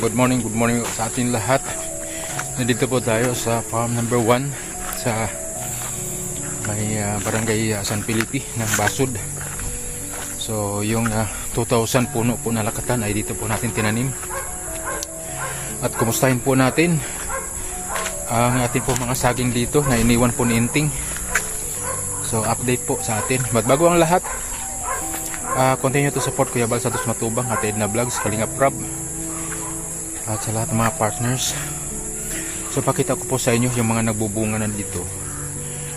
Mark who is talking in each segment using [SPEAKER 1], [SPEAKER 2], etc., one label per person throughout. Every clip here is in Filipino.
[SPEAKER 1] Good morning, good morning sa atin lahat. Nandito po tayo sa farm number 1 sa may ah, barangay ah, San Felipe ng Basud. So yung ah, 2,000 puno po na lakatan ay dito po natin tinanim. At kumustahin po natin ang ating po mga saging dito na iniwan po ni Inting. So update po sa atin. But bago ang lahat, ah, continue to support Kuya Bal Santos Matubang at Edna Vlogs, Kalingap Prab at sa lahat ng mga partners. So pakita ko po sa inyo yung mga nagbubunga na dito.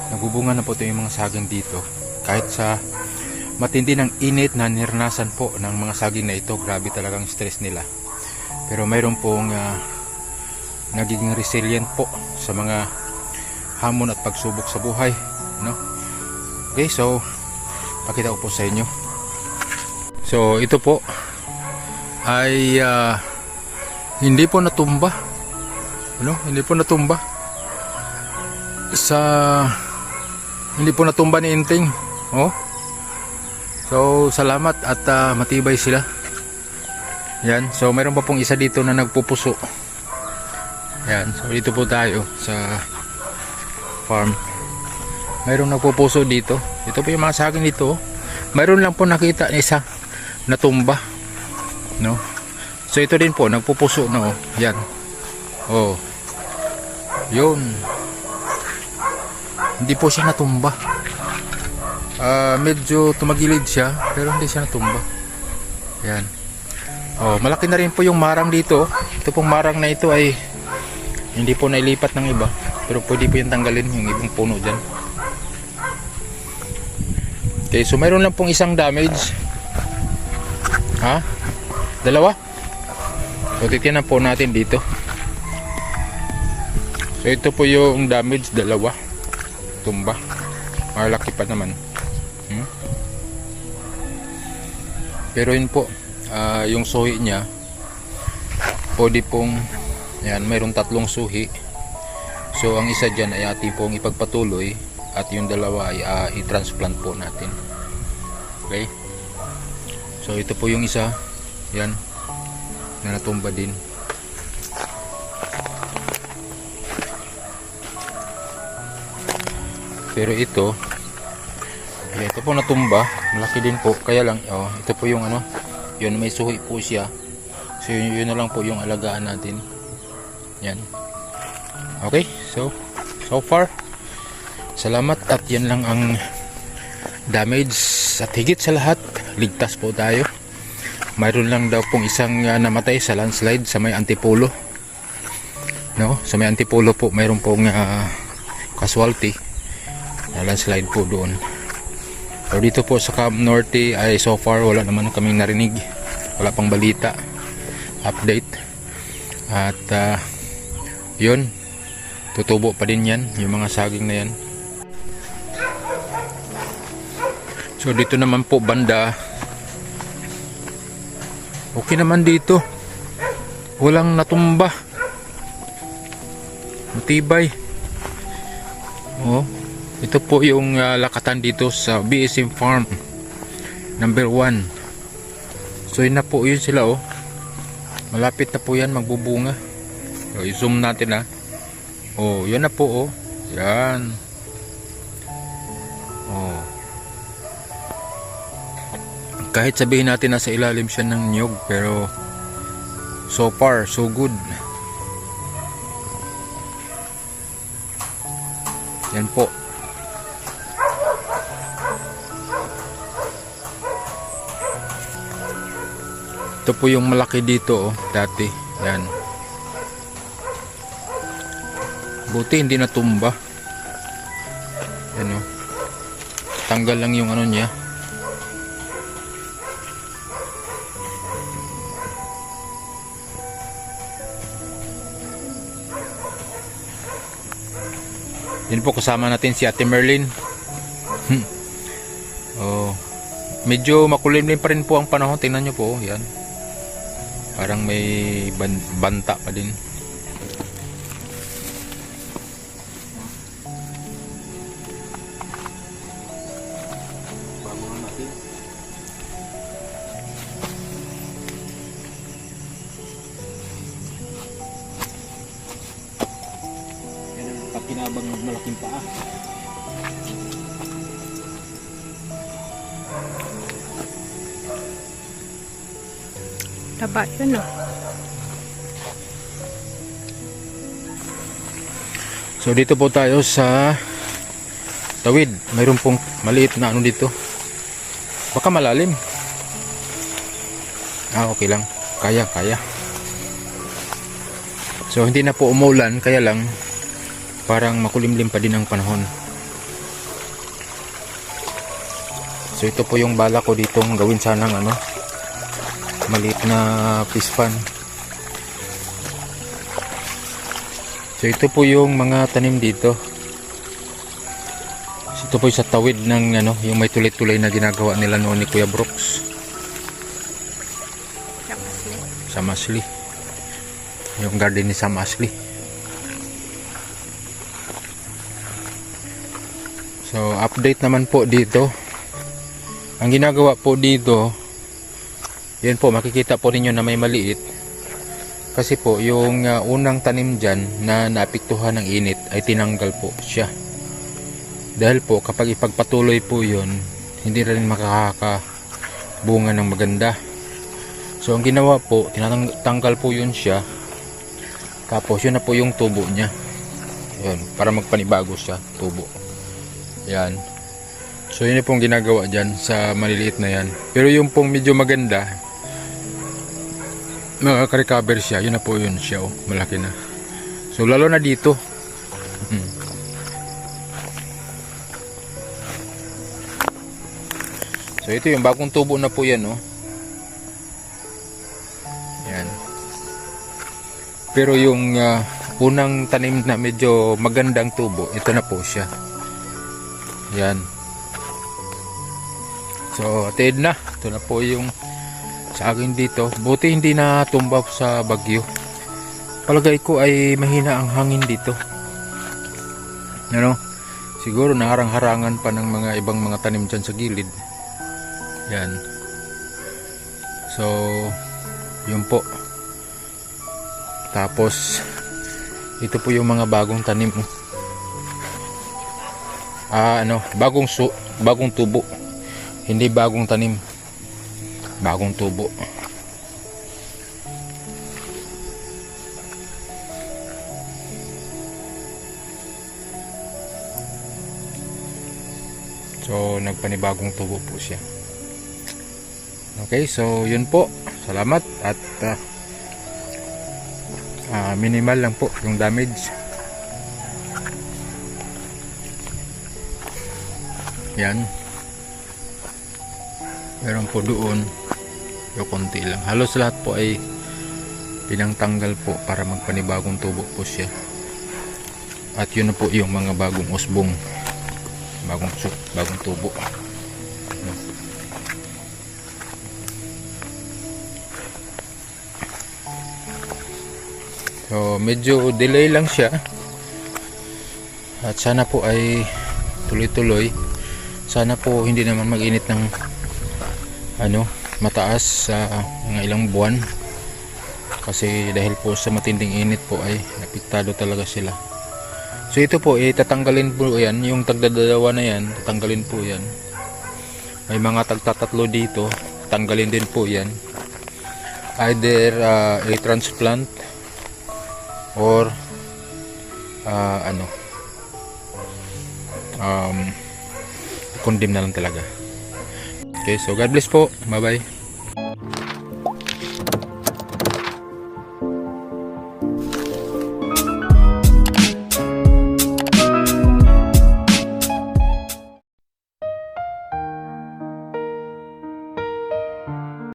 [SPEAKER 1] Nagbubunga na po ito yung mga saging dito. Kahit sa matindi ng init na niranasan po ng mga saging na ito, grabe talagang stress nila. Pero mayroon pong ah, nagiging resilient po sa mga hamon at pagsubok sa buhay. No? Okay, so pakita ko po sa inyo. So ito po ay ah, hindi po natumba. Ano? Hindi po natumba. Sa hindi po natumba ni Inting. Oh. So salamat at ah, matibay sila. Yan. So mayroon pa pong isa dito na nagpupuso. Yan. So dito po tayo sa farm. Mayroong nagpupuso dito. Ito po yung mga saging dito. Mayroon lang po nakita na isa na tumba. No? So ito din po, nagpupuso na oh. Yan. Oh. Yun. Hindi po siya natumba. Ah, medyo tumagilid siya, pero hindi siya natumba. Yan. Oh, malaki na rin po yung marang dito. Ito pong marang na ito ay hindi po nailipat ng iba. Pero pwede po yung tanggalin yung ibang puno dyan. Okay, so mayroon lang pong isang damage. Ha? Dalawa? So titignan po natin dito. So ito po yung damage dalawa. Tumba. Malaki pa naman. Hmm? Pero yun po, ah, yung suhi niya, pwede pong, yan, mayroong tatlong suhi. So ang isa dyan ay ating pong ipagpatuloy at yung dalawa ay ah, i-transplant po natin. Okay? So ito po yung isa, yan, na natumba din. Pero ito, ito po natumba, malaki din po. Kaya lang, oh, ito po yung ano, yun may suhi po siya. So yun, yun na lang po yung alagaan natin. Yan. Okay, so so far salamat at yan lang ang damage at higit sa lahat ligtas po tayo. Mayroon lang daw pong isang ah, namatay sa landslide sa may Antipolo. No, sa may Antipolo po mayroon pong ah, casualty na landslide po doon. So dito po sa Camp Norte ay so far wala naman kaming narinig. Wala pang balita, update. At ah, yun, tutubo pa din yan, yung mga saging na yan. So dito naman po banda, okay naman dito. Walang natumba. Matibay. Oh, ito po yung ah, lakatan dito sa BSM Farm number 1. So yun na po yun sila oh. Malapit na po yan magbubunga. So, i-zoom natin ha. Oh, yan na po oh. Yan. Oh. Kahit sabihin natin nasa ilalim siya ng niyog pero so far so good. Yan po. Ito po yung malaki dito oh, dati. Yan. Buti hindi natumba. Yan o. Tanggal lang yung ano niya. Yan po kasama natin si Ate Merlin. Hmm. oh. Medyo makulimlim pa rin po ang panahon. Tingnan nyo po. Yan. Parang may ban- banta pa din.
[SPEAKER 2] Makinabang malaking paa.
[SPEAKER 3] Taba yun oh.
[SPEAKER 1] So dito po tayo sa tawid. Mayroon pong maliit na ano dito. Baka malalim. Ah, okay lang. Kaya, kaya. So hindi na po umulan, kaya lang parang makulimlim pa din ang panahon. So ito po yung bala ko ditong gawin sanang ano maliit na fish pan. So ito po yung mga tanim dito. So, ito po yung sa tawid ng ano, yung may tuloy-tuloy na ginagawa nila noon ni Kuya Brooks sa Masli. Yung garden ni Sam Ashley. So update naman po dito. Ang ginagawa po dito, yan po makikita po ninyo na may maliit kasi po, yung uh, unang tanim dyan na naapektuhan ng init ay tinanggal po siya. Dahil po, kapag ipagpatuloy po yun, hindi rin makakabunga ng maganda. So, ang ginawa po, tinatanggal po yun siya. Tapos, yun na po yung tubo niya. Yun, para magpanibago siya, tubo. Yan. So, yun pong ginagawa dyan sa maliliit na yan. Pero yung pong medyo maganda, nakaka-recover siya. Yun na po yun siya. Oh. Malaki na. So, lalo na dito. Hmm. So, ito yung bagong tubo na po yan. Oh. Yan. Pero yung ah, unang tanim na medyo magandang tubo, ito na po siya. Yan. So, atid na. Ito na po yung sa akin dito. Buti hindi na tumba sa bagyo. Palagay ko ay mahina ang hangin dito. Ano? Siguro naharang-harangan pa ng mga ibang mga tanim dyan sa gilid. Yan. So, yun po. Tapos, ito po yung mga bagong tanim. oh. Ah, ano, bagong su bagong tubo. Hindi bagong tanim. Bagong tubo. So nagpanibagong tubo po siya. Okay so yun po. Salamat at ah, ah, minimal lang po yung damage yan. Meron po doon. Yung konti lang. Halos lahat po ay pinangtanggal po para magpanibagong tubo po siya. At yun na po yung mga bagong usbong. Bagong su bagong tubo. So medyo delay lang siya. At sana po ay tuloy-tuloy sana po hindi naman mag-init ng ano mataas sa mga ilang buwan. Kasi dahil po sa matinding init po ay apektado talaga sila. So ito po eh tatanggalin po yan. Yung tagdadalawa na yan tatanggalin po yan. May mga tagtatatlo dito tanggalin din po yan. Either uh, a transplant or uh, ano um condemn na lang talaga Okay, so God bless po. Bye-bye.